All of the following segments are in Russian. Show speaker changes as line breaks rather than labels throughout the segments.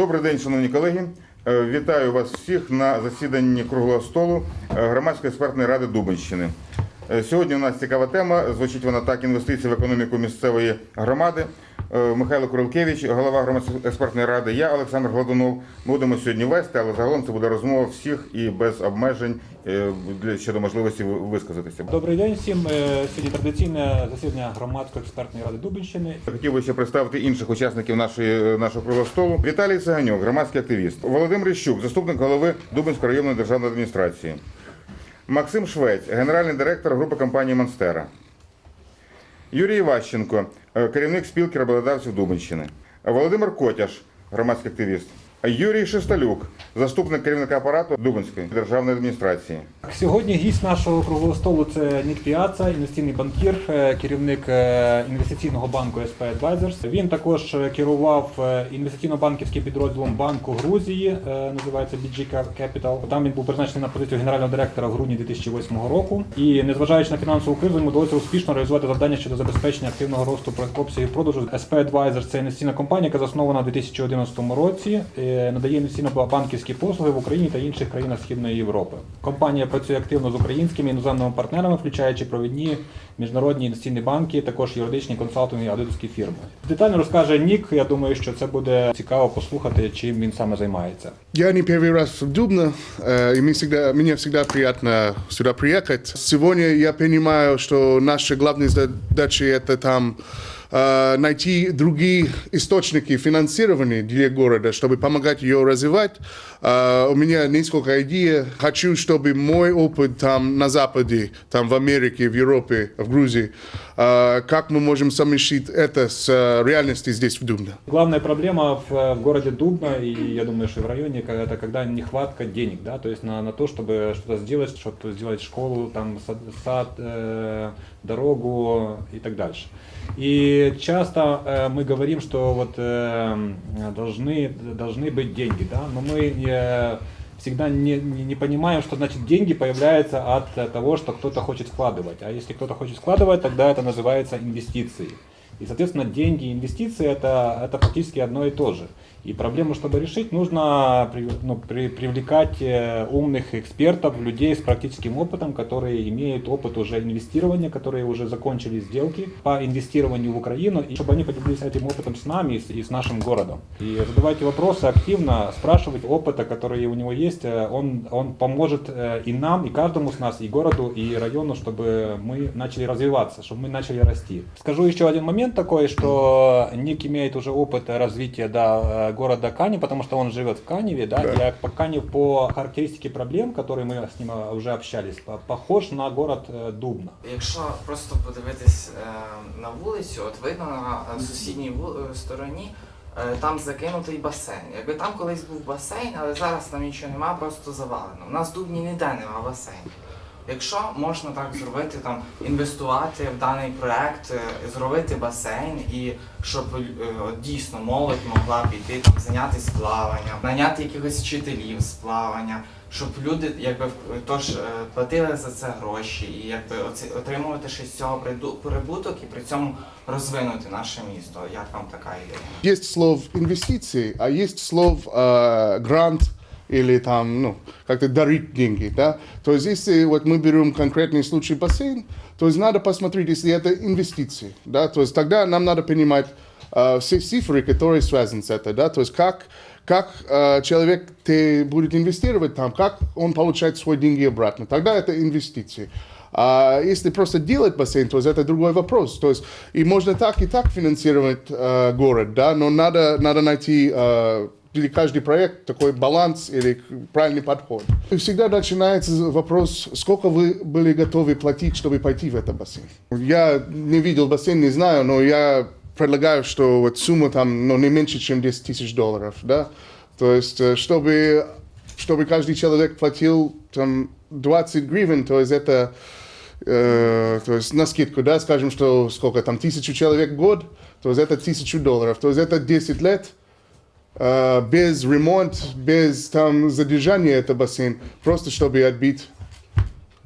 Добрий день, шановні колеги. Е, Вітаю вас всіх на засіданні круглого столу е, громадської експертної ради Дубенщини. Е, Сьогодні у нас цікава тема. Звучить вона так: інвестиції в економіку місцевої громади. Е, Михайло Курилкевич, голова громадської експертної ради. Я Олександр Гладунов. Ми будемо сьогодні вести, але загалом це буде розмова всіх і без обмежень е, щодо можливості висказатися.
Добрий день всім. Е, Сьогодні традиційне засідання громадської експертної ради Дубенщини.
Хотів би ще представити інших учасників нашої нашого круглого столу. Віталій Циганюк, громадський активіст. Володимир Іщук, заступник голови Дубинської районної державної адміністрації. Максим Швець, генеральний директор групи компанії Монстера. Юрій Іващенко, керівник спілки роботодавців Дубинщини. Володимир Котяш, громадський активіст. Юрій Шесталюк, заступник керівника апарату Дубинської державної адміністрації.
Сьогодні гість нашого круглого столу це Нік Піаца, інвестиційний банкір, е, керівник е, інвестиційного банку SP Advisors. Він також е, керував інвестиційно-банківським підрозділом банку Грузії, називається BG Capital. Там він був призначений на позицію генерального директора в грудні 2008 року. І незважаючи на фінансову кризу, йому вдалося успішно реалізувати завдання щодо забезпечення активного росту обсягів продажу. SP Advisors – це інвестиційна компанія, яка заснована у 2011 році, е, надає інвестиційно-банківські послуги в Україні та інших країнах Східної Європи. Компанія працює активно з українськими і іноземними партнерами, включаючи провідні міжнародні інвестиційні банки, також юридичні консалтинги і аудиторські фірми. Детально розкаже Нік. Я думаю, що це буде цікаво послухати, чим він саме займається.
Я не первый раз в Дубно, э, и мне всегда, мне всегда приятно сюда приехать. Сегодня я понимаю, что наша главная задача это там э, найти другие источники финансирования для города, чтобы помогать ее развивать. Э, у меня несколько идей. Хочу, чтобы мой опыт там на Западе, там в Америке, в Европе, в Грузии, э, как мы можем совместить это с э, реальностью здесь в Дубно.
Главная проблема в, в городе Дубно, и я думаю, что в районе, это когда нехватка денег, да, то есть на, на то, чтобы что-то сделать, чтобы сделать школу, там, сад, сад, э, дорогу и так дальше. И часто э, мы говорим, что вот э, должны, должны быть деньги, да, но мы э, всегда не, не, не понимаем, что значит деньги появляются от э, того, что кто-то хочет вкладывать. А если кто-то хочет вкладывать, тогда это называется инвестицией. И, соответственно, деньги и инвестиции это, это практически одно и то же. И проблему, чтобы решить, нужно ну, при- привлекать э, умных экспертов, людей с практическим опытом, которые имеют опыт уже инвестирования, которые уже закончили сделки по инвестированию в Украину, и чтобы они поделились этим опытом с нами и с, и с нашим городом. И задавайте вопросы активно, спрашивать опыта, который у него есть, э, он, он поможет э, и нам, и каждому с нас, и городу, и району, чтобы мы начали развиваться, чтобы мы начали расти. Скажу еще один момент такой, что Ник имеет уже опыт развития да, города Кани, потому что он живет в Каневе, да,
Да.
и по Каневу по характеристике проблем, которые мы с ним э, уже общались, по- похож на город э, Дубна.
Якщо просто подивитись е, на вулицю, от видно на е, сусідній вул- е, стороні е, там закинутий басейн. Якби там колись був басейн, але зараз там нічого нема, просто завалено. У нас в Дубні ніде нема басейну. Якщо можна так зробити, там інвестувати в даний проект, е, зробити басейн і щоб е, дійсно молодь могла піти там зайнятися плаванням, наняти якихось вчителів з плавання, щоб люди якби тож е, платили за це гроші і якби отримувати ще з цього прибуток і при цьому розвинути наше місто. Як вам така ідея?
Есть слов инвестиции, а есть слов грант или там, ну, как-то дарить деньги, да. То есть если вот мы берем конкретный случай бассейн, то есть надо посмотреть, если это инвестиции, да, то есть тогда нам надо понимать э, все цифры, которые связаны с этим, да, то есть как, как э, человек те будет инвестировать там, как он получает свои деньги обратно, тогда это инвестиции. А если просто делать бассейн, то это другой вопрос. То есть и можно так и так финансировать э, город, да, но надо, надо найти э, для каждый проект такой баланс или правильный подход. И всегда начинается вопрос, сколько вы были готовы платить, чтобы пойти в этот бассейн. Я не видел бассейн, не знаю, но я предлагаю, что вот сумма там ну, не меньше, чем 10 тысяч долларов, да. То есть, э, чтобы, чтобы каждый человек платил там 20 гривен, то есть это э, то есть на скидку, да, скажем, что сколько там, тысячу человек в год, то есть это тысячу долларов, то есть это 10 лет, без ремонт, без там задержания это бассейн, просто чтобы отбить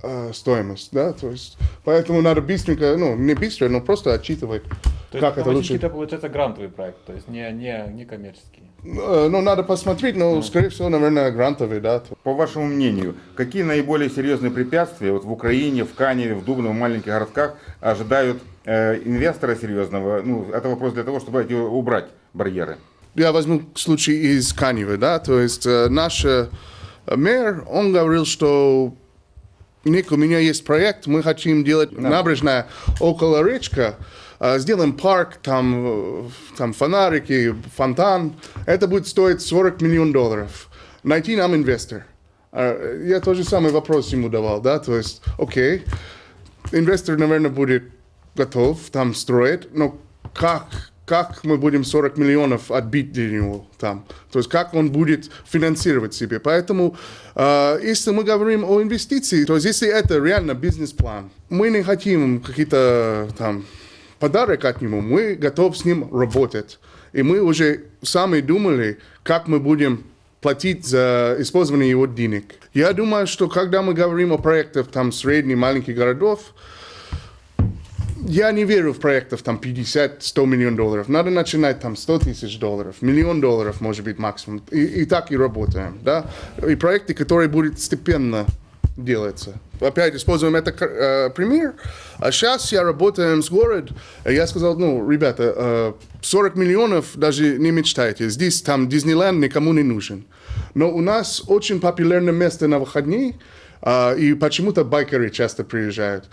э, стоимость, да, то есть поэтому надо быстренько, ну, не быстро, но просто отчитывать,
То
как это лучше.
это получается грантовый проект, то есть не, не, не коммерческий.
Э, Ну, надо посмотреть, но, скорее всего, наверное, грантовый, да.
По вашему мнению, какие наиболее серьезные препятствия вот в Украине, в Каневе, в Дубно, в маленьких городках ожидают э, инвестора серьезного? Ну, это вопрос для того, чтобы эти убрать барьеры.
Я возьму случай из Каневы, да, то есть э, наш э, мэр, он говорил, что Ник, у меня есть проект, мы хотим делать набережная около речка, э, сделаем парк, там, там фонарики, фонтан, это будет стоить 40 миллионов долларов. Найти нам инвестор. Э, Я тот же самый вопрос ему давал, да, то есть, окей, инвестор, наверное, будет готов там строить, но как, как мы будем 40 миллионов отбить для него там? То есть как он будет финансировать себе? Поэтому, э, если мы говорим о инвестиции, то есть если это реально бизнес-план, мы не хотим какие-то там подарок от него, мы готовы с ним работать. И мы уже сами думали, как мы будем платить за использование его денег. Я думаю, что когда мы говорим о проектах там средних, маленьких городов, я не верю в проектов там 50-100 миллионов долларов. Надо начинать там 100 тысяч долларов, миллион долларов может быть максимум. И, и так и работаем, да. И проекты, которые будут степенно делаться. Опять используем это э, пример. А сейчас я работаю с городом. Я сказал, ну, ребята, э, 40 миллионов даже не мечтайте. Здесь там Диснейленд никому не нужен. Но у нас очень популярное место на выходные, э, и почему-то байкеры часто приезжают.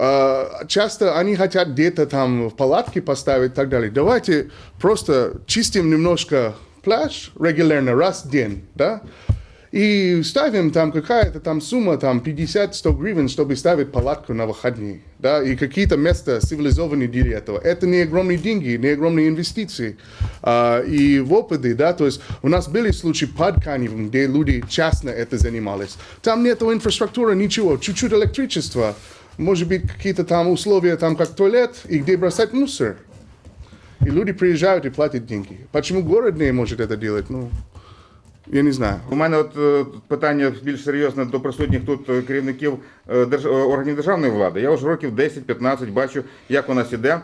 Э, часто они хотят где-то там в палатке поставить и так далее. Давайте просто чистим немножко пляж регулярно, раз в день, да, и ставим там какая-то там сумма, там 50-100 гривен, чтобы ставить палатку на выходные, да, и какие-то места цивилизованные для этого. Это не огромные деньги, не огромные инвестиции. А, и в опыте, да, то есть у нас были случаи под Каневым, где люди частно это занимались. Там нету инфраструктуры, ничего, чуть-чуть электричества, может быть, какие-то там условия, там как туалет, и где бросать мусор. И люди приезжают и платят деньги. Почему город не может это делать? Ну, я не знаю.
У мене от е, питання більш серйозне до присутніх тут е, керівників е, держ... е, органів державної влади. Я вже років 10-15 бачу, як у нас іде е,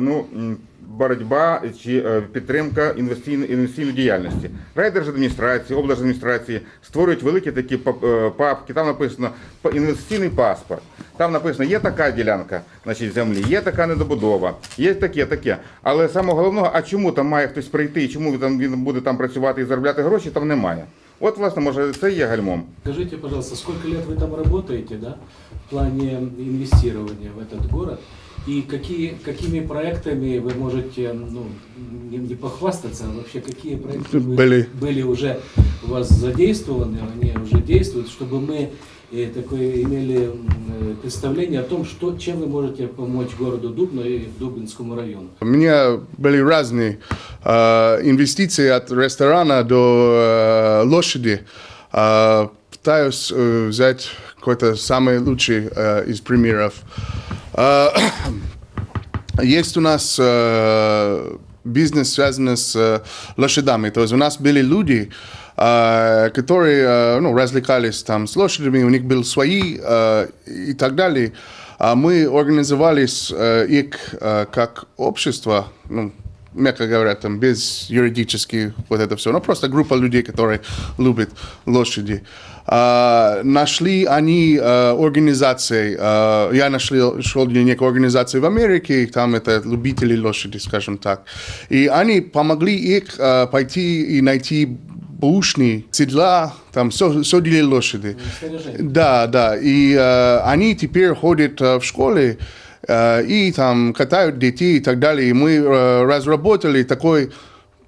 ну, боротьба чи е, підтримка інвестиційної інвестиційної діяльності. Райдержадміністрації, облдержадміністрації створюють великі такі е, папки. Там написано «П- інвестиційний паспорт. Там написано, є така ділянка значить, землі, є така недобудова, є таке, таке. Але саме головного, а чому там має хтось прийти, і чому там він буде там працювати і заробляти гроші, там немає. От, власне, може, це є гальмом.
Скажите, пожалуйста, сколько лет вы там работаете, да, в плане инвестирования в этот город? И какие, какими проектами вы можете, ну, не, похвастаться, а вообще какие проекты
Были.
были уже у вас задействованы, они уже действуют, чтобы мы э, такое имели э, представление о том, что, чем вы можете помочь городу Дубно и Дубинскому району?
У меня были разные э, инвестиции от ресторана до э, лошади. Э, пытаюсь э, взять какой-то самый лучший э, из примеров. Э, есть у нас э, бизнес, связанный с э, лошадями. То есть у нас были люди, э, которые ну, развлекались там с лошадями, у них были свои и так далее. А мы организовались их как общество, ну, мягко говоря, там, без юридически вот это все, но просто группа людей, которые любят лошади. А, нашли они э, организации, э, я нашел, для них организации в Америке, там это любители лошади, скажем так. И они помогли их э, пойти и найти бушни, седла, там все, для лошади. Да, да. И э, они теперь ходят э, в школе э, и там катают детей и так далее. И мы э, разработали такой,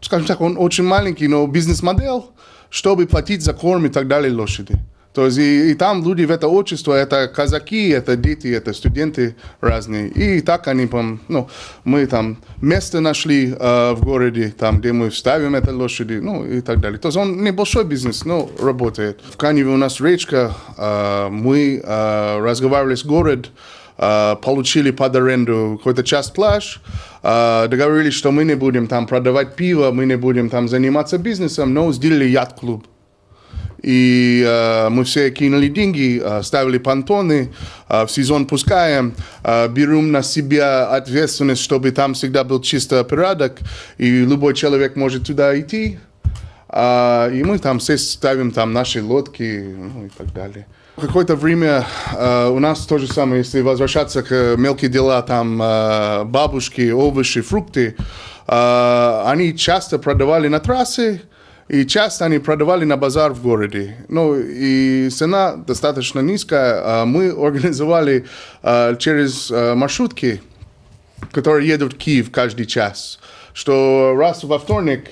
скажем так, он очень маленький, но бизнес-модель, чтобы платить за корм и так далее лошади. То есть и, и там люди в это общество, это казаки, это дети, это студенты разные. И так они, ну, мы там место нашли э, в городе, там, где мы ставим это лошади, ну, и так далее. То есть он небольшой бизнес, но работает. В Каневе у нас речка, э, мы э, разговаривали с городом, получили под аренду какой-то часть пляж, э, договорились, что мы не будем там продавать пиво, мы не будем там заниматься бизнесом, но сделали яхт-клуб. И э, мы все кинули деньги, э, ставили понтоны, э, в сезон пускаем, э, берем на себя ответственность, чтобы там всегда был чисто порядок, и любой человек может туда идти, А, и мы там все ставим там наши лодки, ну и так далее. Какое-то время э, у нас то же самое, если возвращаться к мелкие дела, там э, бабушки, овощи, фрукты, э, они часто продавали на трассе, и часто они продавали на базар в городе. Ну, и цена достаточно низкая. А Мы организовали э, через э, маршрутки, которые едут в Киев каждый час, что раз во вторник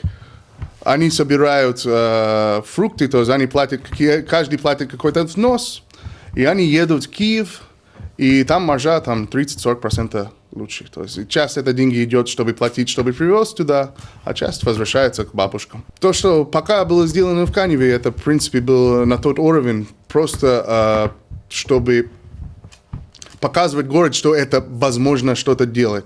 они собирают э, фрукты, то есть они платят, каждый платит какой-то взнос, и они едут в Киев, и там маржа там 30-40% лучше. То есть часть это деньги идет, чтобы платить, чтобы привез туда, а часть возвращается к бабушкам. То, что пока было сделано в Каневе, это, в принципе, было на тот уровень, просто э, чтобы показывать город, что это возможно что-то делать.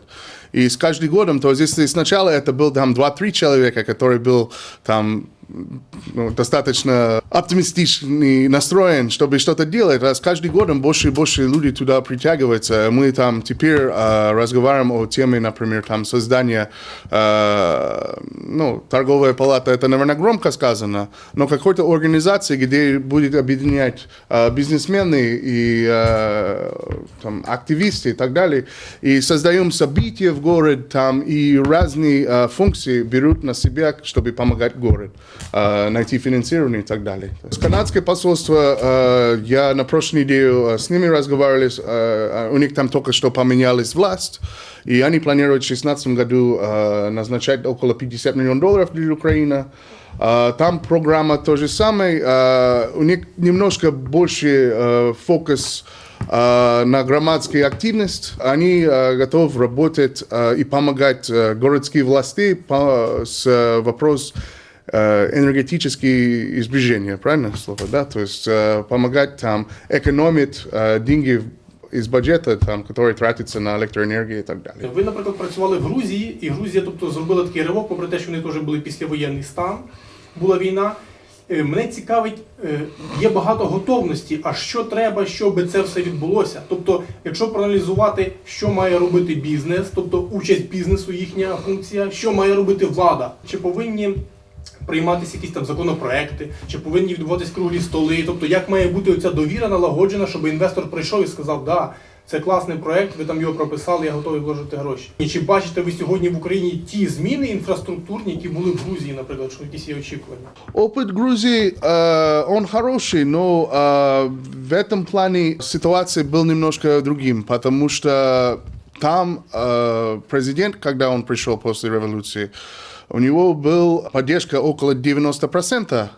И с каждым годом, то есть если сначала это был там 2-3 человека, который был там ну, достаточно оптимистичный настроен, чтобы что-то делать, а с каждым годом больше и больше люди туда притягиваются. Мы там теперь э, разговариваем о теме, например, там создания, э, ну, торговая палата, это, наверное, громко сказано, но какой-то организации, где будет объединять э, бизнесмены и э, там, активисты и так далее, и создаем события в городе, там, и разные э, функции берут на себя, чтобы помогать городу, найти финансирование и так далее. Канадское посольство, э, я на прошлой неделе э, с ними разговаривали, э, у них там только что поменялась власть, и они планируют в 2016 году э, назначать около 50 миллионов долларов для Украины. Э, Там программа то же самое. э, У них немножко больше э, фокус э, на громадскую активность. Они э, готовы работать э, и помогать э, городские власти с э, вопрос э, энергетические избежения, правильно слово, да? То есть э, помогать там экономить э, деньги из бюджета, там, который тратится на електроенергію і так далі.
Ви, наприклад, працювали в Грузії, і Грузія, тобто, зробила такий ривок, попри те, що вони теж були післявоєнний стан, була війна. Е, Мене цікавить, е, є багато готовності, а що треба, щоб це все відбулося. Тобто, якщо проаналізувати, що має робити бізнес, тобто участь бізнесу, їхня функція, що має робити влада, чи повинні прийматися якісь там законопроекти, чи повинні відбуватись круглі столи, тобто як має бути оця довіра налагоджена, щоб інвестор прийшов і сказав, да. Це класний проект, ви там його прописали, я готовий вложити гроші. І чи бачите ви сьогодні в Україні ті зміни інфраструктурні, які були в Грузії, наприклад, що якісь є очікування?
Опыт Грузии, э, он хороший, но э, в этом плане ситуация была немножко другим, потому что там э, президент, когда он пришел после революции, у него была поддержка около 90%,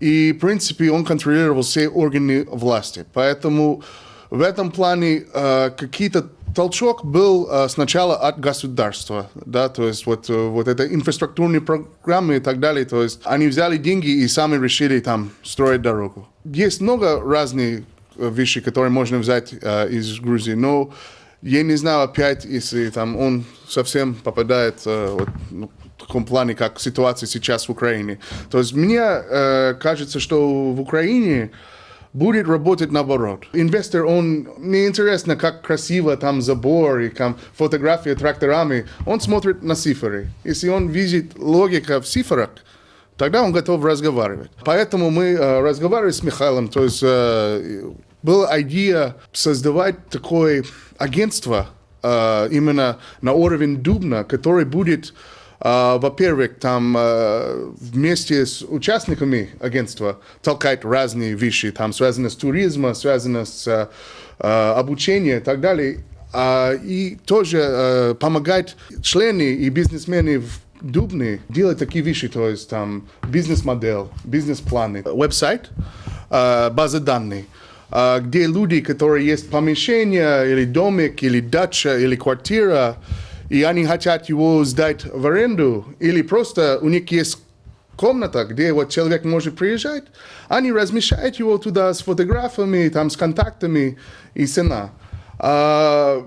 и, в принципе, он контролировал все органы власти. Поэтому в этом плане э, какие-то толчок был э, сначала от государства, да, то есть вот, э, вот это инфраструктурные программы и так далее, то есть они взяли деньги и сами решили там строить дорогу. Есть много разных э, вещей, которые можно взять э, из Грузии, но я не знаю опять, если там он совсем попадает э, вот, ну, в таком плане, как ситуация сейчас в Украине. То есть мне э, кажется, что в Украине будет работать наоборот. Инвестор, он не интересно, как красиво там забор и там фотография тракторами. Он смотрит на цифры. Если он видит логика в цифрах, тогда он готов разговаривать. Поэтому мы э, разговаривали с Михаилом, то есть э, была идея создавать такое агентство э, именно на уровень Дубна, который будет Uh, во-первых, там uh, вместе с участниками агентства толкать разные вещи, там связано с туризмом, связано с uh, uh, обучением и так далее. А, и тоже uh, помогать члены и бизнесмены в Дубне делать такие вещи, то есть там бизнес-модель, бизнес-планы, веб-сайт, uh, база данных, где люди, которые есть помещение или домик, или дача, или квартира, и они хотят его сдать в аренду, или просто у них есть комната, где вот человек может приезжать, они размещают его туда с фотографиями, там, с контактами и цена. А,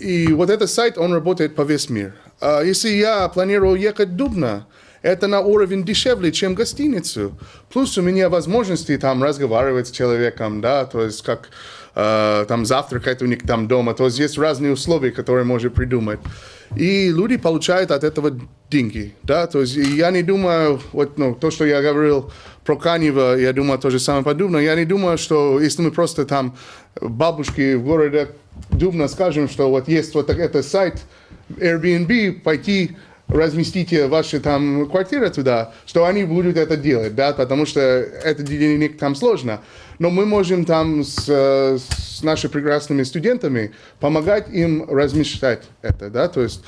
и вот этот сайт, он работает по весь мир. А если я планирую ехать в Дубна, это на уровень дешевле, чем гостиницу. Плюс у меня возможности там разговаривать с человеком, да, то есть как э, там завтракать у них там дома. То есть есть разные условия, которые можно придумать. и люди получают от этого деньги, да, то есть я не думаю, вот, ну, то, что я говорил про Канева, я думаю, то же самое подобное, я не думаю, что если мы просто там бабушки в городе Дубна скажем, что вот есть вот это сайт Airbnb, пойти разместите ваши там квартиры туда, что они будут это делать, да, потому что это денег там сложно. Но мы можем там с, с нашими прекрасными студентами помогать им размещать это, да, то есть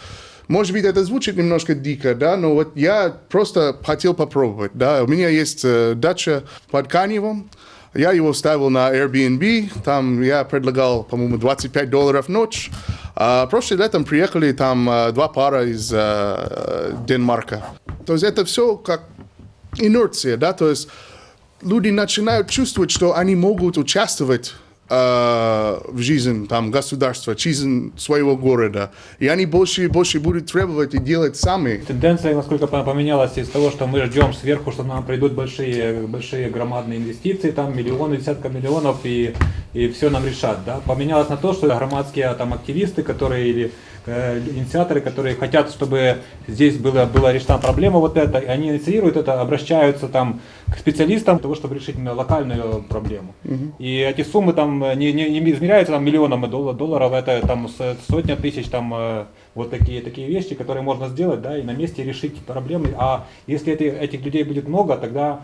может быть, это звучит немножко дико, да, но вот я просто хотел попробовать, да. У меня есть э, дача под Каневом, я его ставил на Airbnb, там я предлагал, по-моему, 25 долларов в ночь. А прошлым летом приехали там э, два пара из э, Денмарка. То есть это все как инерция, да, то есть люди начинают чувствовать, что они могут участвовать в жизни там, государства, в жизни своего города. И они больше и больше будут требовать и делать сами.
Тенденция, насколько по- поменялась из того, что мы ждем сверху, что нам придут большие, большие громадные инвестиции, там миллионы, десятка миллионов, и, и все нам решат. Да? Поменялось на то, что громадские там, активисты, которые или инициаторы, которые хотят, чтобы здесь была, была решена проблема вот эта, и они инициируют это, обращаются там к специалистам для того, чтобы решить именно локальную проблему. И эти суммы там э, не, не, не измеряются там миллионами долла- долларов, это там сотня тысяч там э, вот такие, такие вещи, которые можно сделать, да, и на месте решить проблемы. А если эти- этих людей будет много, тогда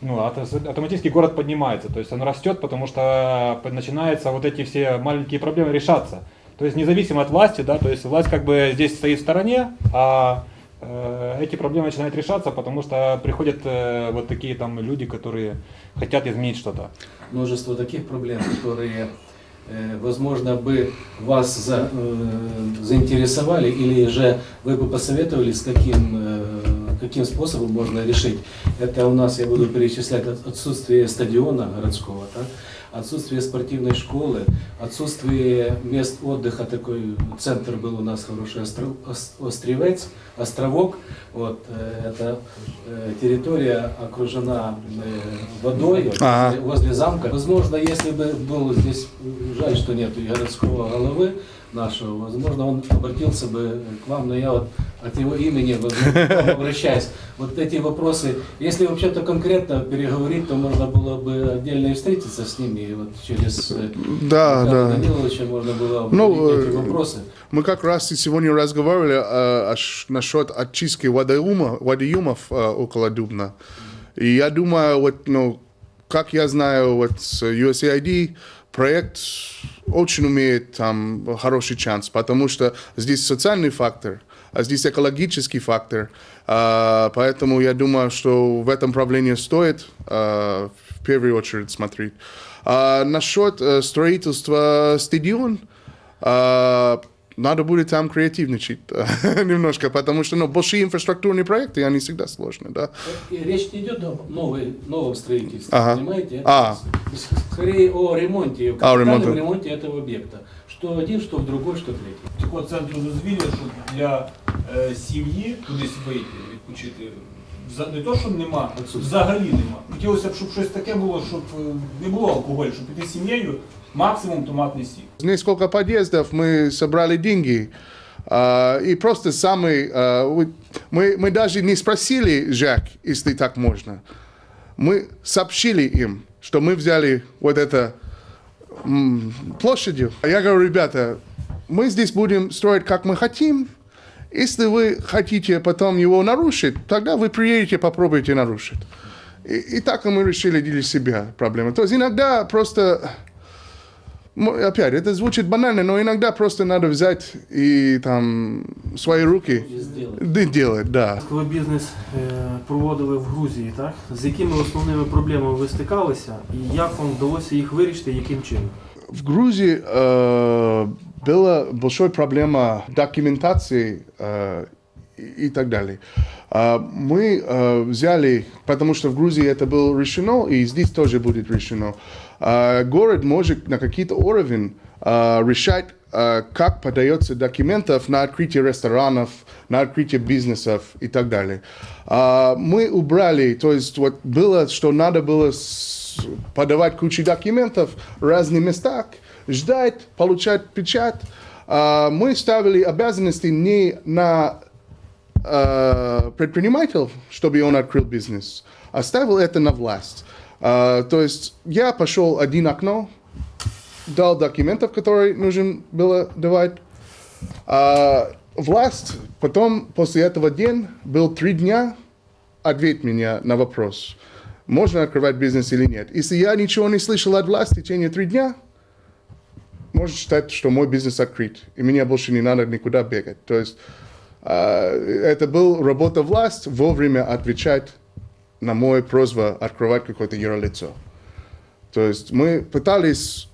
ну, ат- автоматически город поднимается, то есть он растет, потому что начинаются вот эти все маленькие проблемы решаться. То есть независимо от власти, да, то есть власть как бы здесь стоит в стороне, а э, эти проблемы начинают решаться, потому что приходят э, вот такие там люди, которые хотят изменить что-то.
множество таких проблем, которые, э, возможно, бы вас за- заинтересовали или же вы бы посоветовали, с каким, каким способом можно решить. Это у нас, я буду перечислять, от- отсутствие стадиона городского, так? Отсутствие спортивной школы, отсутствие мест отдыха, такой центр был у нас хороший, остров, Ос- Остревец, островок, вот, э, это э, территория окружена э, водой, возле- возле замка. Возможно, если бы был здесь, жаль, что нет городского головы нашего, возможно, он обратился бы к вам, но я вот от его имени обращаюсь. Вот эти вопросы, если вообще-то конкретно переговорить, то можно было бы отдельно и встретиться с ними, и вот через э,
Да,
Михаила
да.
Даниловича можно было
Ну,
обсудить эти
э,
вопросы.
Мы как раз и сегодня разговаривали э, аж насчет очистки водоема, водоемов э, около Дубна. И я думаю, вот, ну, как я знаю, вот с USAID проект очень умеет там хороший шанс, потому что здесь социальный фактор, а здесь экологический фактор. А, поэтому я думаю, что в этом направлении стоит а, в первую очередь смотреть. А насчет э, строительства стадион, а, надо будет там креативничать немножко, потому что ну, большие инфраструктурные проекты, они всегда сложны, да.
И речь не идет о новой, новом строительстве,
Ага.
понимаете?
А.
Это скорее о ремонте,
А, о
капитальном
ремонте.
ремонте этого объекта. Что один, что в другой, что третий.
Такого центру дозвілля, щоб для е, сім'ї кудись вийти, відпочити. вза- Не то, щоб нема, взагалі нема. Хотілося б, щоб щось таке було, щоб е, не було алкоголю, щоб піти з сім'єю, Максимум томатний сік.
Несколько подъездов мы собрали деньги, а, и просто самый, вот мы, мы даже не спросили Жак, если так можно. Мы сообщили им, что мы взяли вот это площадью. Я говорю, ребята, мы здесь будем строить, как мы хотим. Если вы хотите потом его нарушить, тогда вы приедете, попробуйте нарушить. И, и так мы решили для себя проблему. То есть иногда просто Опять, это звучит банально, но иногда просто надо взять и там свои руки
И сделать.
да, делать, да.
Ви бізнес е, проводили в Грузії, так? З якими основними проблемами ви стикалися і як вам вдалося їх вирішити, яким чином?
В Грузии э, была большая проблема документации э, и, и так далее. А мы э, взяли, потому что в Грузии это было решено, и здесь тоже будет решено. А город может на какие-то уровень э, решать, э, как подается документов на открытие ресторанов, на открытие бизнесов и так далее. А мы убрали, то есть вот было, что надо было подавать кучу документов в разных местах, ждать, получать печать. а, мы ставили обязанности не на предприниматель, чтобы он открыл бизнес, оставил это на власть. А, то есть я пошел один окно, дал документов, которые нужно было давать. А, власть потом после этого дня был три дня ответь меня на вопрос, можно открывать бизнес или нет. Если я ничего не слышал от власти в течение три дня, можно считать, что мой бизнес открыт, и мне больше не надо никуда бегать. То есть а, это был работа власть вовремя отвечать на мою просьбу открывать какое-то юрлицо. То есть мы пытались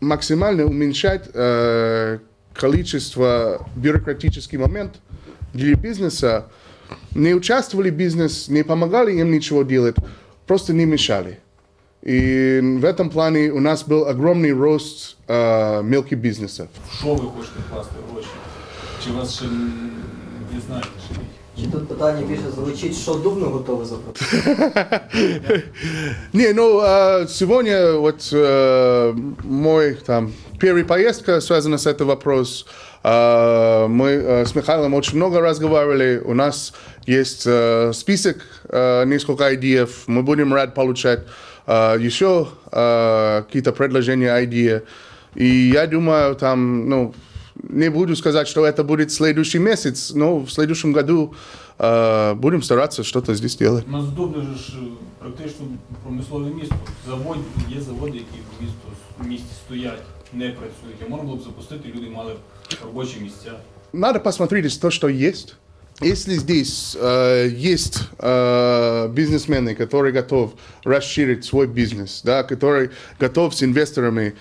максимально уменьшать э, количество бюрократических моментов для бизнеса. Не участвовали в бизнес, не помогали им ничего делать, просто не мешали. И в этом плане у нас был огромный рост э, мелких бизнесов.
Що ви хочете вкласти гроші? Чи вас ще не знаєте?
Чи тут питання більше звучить, що Дубно готове запропонувати?
Не, ну, э, сегодня вот э, мой там первая поездка связана с этим вопрос. Э, мы э, с Михаилом очень много разговаривали. У нас есть список несколько идей. Мы будем рад получать еще какие-то предложения, идеи. И я думаю, там, ну, не буду сказать, что это будет следующий месяц, но в следующем году э, будем стараться что-то здесь делать.
У нас Дубне ж е, практично промислове місто. Завод, є заводи, які в місто, в місті стоять, не працюють. А можна було б запустити, люди мали б робочі місця.
надо посмотреть то, что есть. Если здесь э, есть э, бизнесмены, которые готовы расширить свой бизнес, да, который готов с инвесторами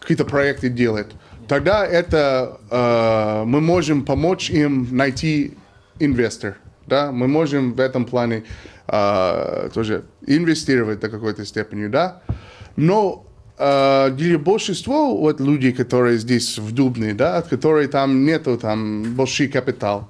какие-то проекты делать, тогда это э, мы можем помочь им найти инвестор. Да? Мы можем в этом плане э, тоже инвестировать до какой-то степени, да. Но э, для большинства вот людей, которые здесь в Дубне, да, которые там нету там большой капитал,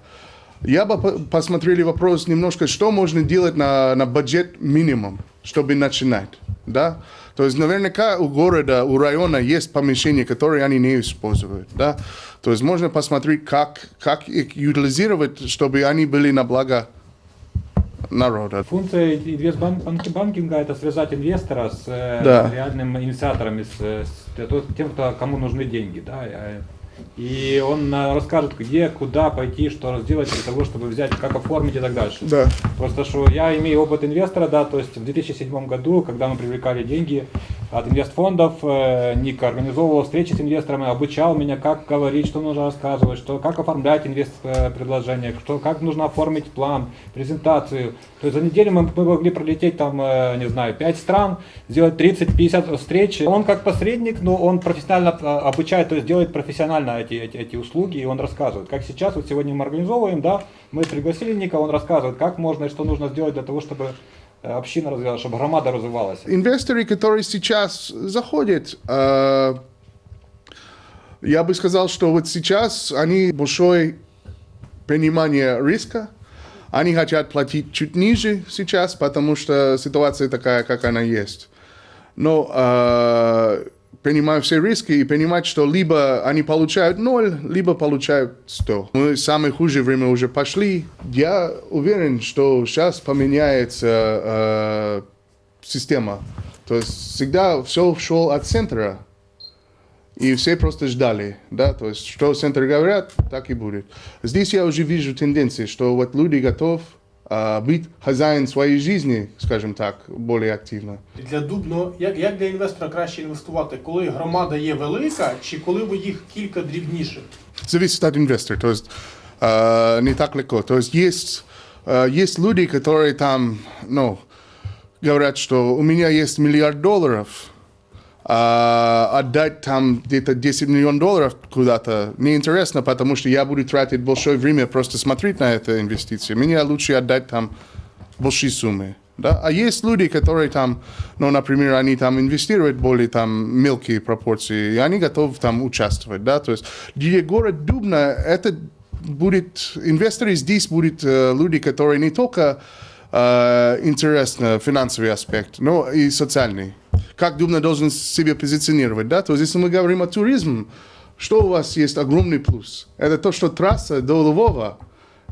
я бы по- посмотрели вопрос немножко, что можно делать на, на бюджет минимум, чтобы начинать, да. То есть наверняка у города, у района есть помещения, которые они не используют, да. То есть можно посмотреть, как, как их утилизировать, чтобы они были на благо народа.
Функция инвестбанкинга – это связать инвестора с э,
Да.
реальными инициаторами, с, с тем, кто, кому нужны деньги. Да? И он расскажет, где, куда пойти, что сделать для того, чтобы взять, как оформить и так дальше.
Да.
Просто что я имею опыт инвестора, да, то есть в 2007 году, когда мы привлекали деньги от инвестфондов, э, Ник организовывал встречи с инвесторами, обучал меня, как говорить, что нужно рассказывать, что, как оформлять инвест э, предложение, что, как нужно оформить план, презентацию. То есть за неделю мы, мы могли пролететь там, э, не знаю, 5 стран, сделать 30-50 встреч. Он как посредник, но он профессионально обучает, то есть делает профессионально эти, эти, эти услуги, и он рассказывает. Как сейчас, вот сегодня мы организовываем, да, мы пригласили Ника, он рассказывает, как можно и что нужно сделать для того, чтобы община развивалась, чтобы громада развивалась.
Инвесторы, которые сейчас заходят, э, я бы сказал, что вот сейчас они большое понимание риска, они хотят платить чуть ниже сейчас, потому что ситуация такая, как она есть. Но э, понимаю все риски и понимать, что либо они получают ноль, либо получают 100. Мы самое худшее время уже пошли. Я уверен, что сейчас поменяется э, система. То есть всегда все шло от центра, и все просто ждали, да, то есть что центр говорят, так и будет. Здесь я уже вижу тенденции, что вот люди готовы быть хозяин своей жизни, скажем так, более активно.
Для Дубно, як, як для інвестора краще інвестувати, коли громада є велика, чи коли ви їх кілька дрібніших?
Зависит от инвестора, то есть э, не так легко. То есть есть, э, есть люди, которые там, ну, говорят, что у меня есть миллиард долларов, а отдать там где-то 10 миллионов долларов куда-то неинтересно, потому что я буду тратить большое время просто смотреть на эту инвестицию. Мне лучше отдать там большие суммы. Да? А есть люди, которые там, ну, например, они там инвестируют более там мелкие пропорции, и они готовы там участвовать, да, то есть для город Дубна это будет, инвесторы здесь будут э, люди, которые не только э, интересно финансовый аспект, но и социальный. Как Дубна должен себя позиционировать, да, то есть если мы говорим о туризме, что у вас есть огромный плюс? Это то, что трасса до Львова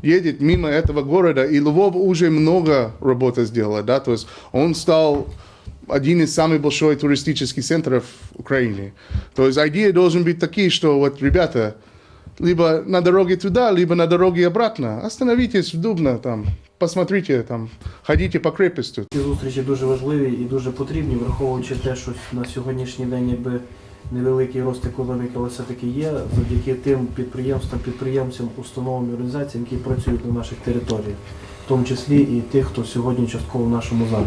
едет мимо этого города, и Львов уже много работы сделала, да, то есть он стал один из самых больших туристических центров Украины. То есть идея должен быть такие, что вот, ребята, либо на дороге туда, либо на дороге обратно. Остановитесь в Дубно, там, посмотрите, там, ходите по крепости.
Ці зустрічі дуже важливі і дуже потрібні, враховуючи те, що на сьогоднішній день якби невеликий рост економіки, але все-таки є завдяки тим підприємствам, підприємцям, установам і організаціям, які працюють на наших територіях, в тому числі і тих, хто сьогодні частково в нашому залі.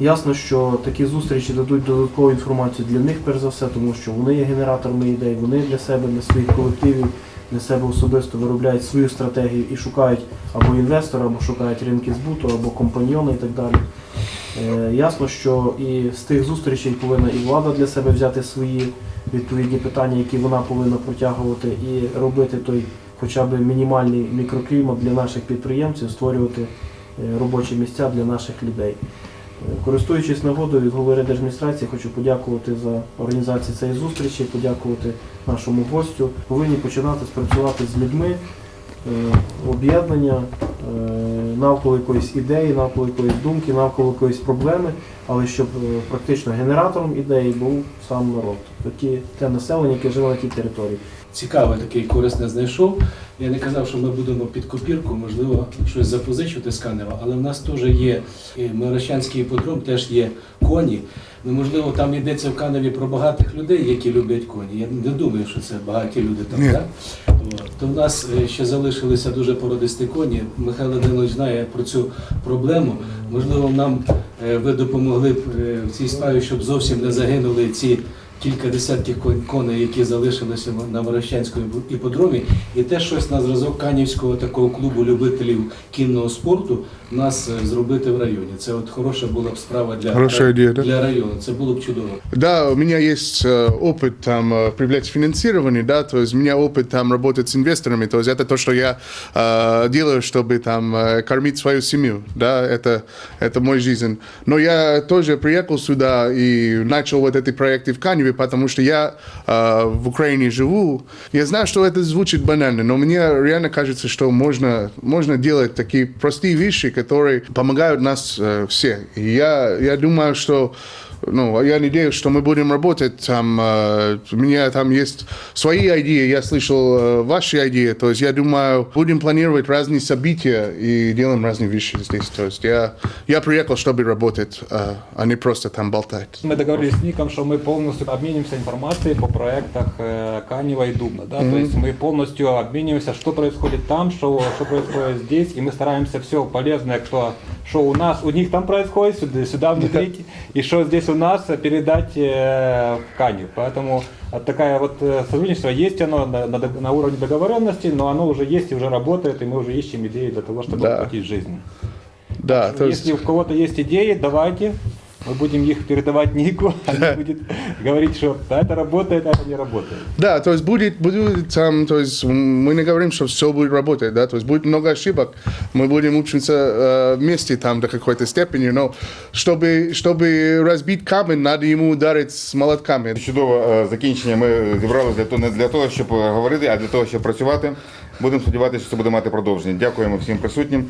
Ясно, що такі зустрічі дадуть додаткову інформацію для них, перш за все, тому що вони є генераторами ідей, вони для себе, для своїх колективів, для себе особисто виробляють свою стратегію і шукають або інвестора, або шукають ринки збуту, або компаньйони і так далі. Е, ясно, що і з тих зустрічей повинна і влада для себе взяти свої відповідні питання, які вона повинна протягувати, і робити той хоча б мінімальний мікроклімат для наших підприємців, створювати е, робочі місця для наших людей. Користуючись нагодою від голови адміністрації, хочу подякувати за організацію цієї зустрічі, подякувати нашому гостю. Повинні починати спрацювати з людьми, е, об'єднання е, навколо якоїсь ідеї, навколо якоїсь думки, навколо якоїсь проблеми, але щоб е, практично генератором ідеї був сам народ, ті, те населення, яке живе на тій території.
Цікаве такий корисне знайшов. Я не казав, що ми будемо під копірку, можливо, щось запозичувати з Канева, але в нас теж є Мирощанський іподром, теж є коні. Ну, можливо, там йдеться в Каневі про багатих людей, які люблять коні. Я не думаю, що це багаті люди там,
Ні.
так? От. То в нас е, ще залишилися дуже породисті коні. Михайло Данилович знає про цю проблему. Можливо, нам е, ви допомогли б е, в цій справі, щоб зовсім не загинули ці кілька десятків кон- коней, які залишилися на Морощанському іподромі, і те щось на зразок Канівського такого клубу любителів кінного спорту в нас е, зробити в районі. Це от хороша була б справа для,
Хороша ідея, да?
для району. Це було б чудово.
Да, у меня есть э, опыт там э, привлечь финансирование, да, то есть у меня опыт там работать с инвесторами, то есть это то, что я э, делаю, чтобы там э, кормить свою семью, да, это, это мой жизнь. Но я тоже приехал сюда и начал вот эти проекты в Каневе, потому что я э, в Украине живу. Я знаю, что это звучит банально, но мне реально кажется, что можно, можно делать такие простые вещи, которые помогают нас э, все. И я, я думаю, что ну, я надеюсь, что мы будем работать там. э, У меня там есть свои идеи, я слышал э, ваши идеи. То есть я думаю, будем планировать разные события и делаем разные вещи здесь. То есть я, я приехал, чтобы работать, э, а не просто там болтать.
Мы договорились с Ником, что мы полностью обменимся информацией по проектах э, Канева и Дубна. Да? То есть мы полностью обмениваемся, что происходит там, что, что происходит здесь, и мы стараемся все полезное, что, что у нас, у них там происходит, сюда, сюда внедрить, и что здесь у нас э, передать э, в Канев. Поэтому вот такая вот э, сотрудничество есть оно на, на на уровне договоренности, но оно уже есть и уже работает, и мы уже ищем идеи для того, чтобы
Да.
воплотить в жизнь.
Да, то есть,
Если у кого-то есть идеи, давайте Мы будем их передавать Нику, он будет говорить, что да, это работает, а это не работает.
да, то есть будет, будет там, то есть мы не говорим, что все будет работать, да, то есть будет много ошибок, мы будем учиться э, вместе там до какой-то степени, но чтобы, чтобы разбить камень, надо ему ударить с молотками.
Чудове е, закінчення. Ми зібралися для того, не для того, щоб е, говорити, а для того, щоб працювати. Будемо сподіватися, що це буде мати продовження. Дякуємо всім присутнім.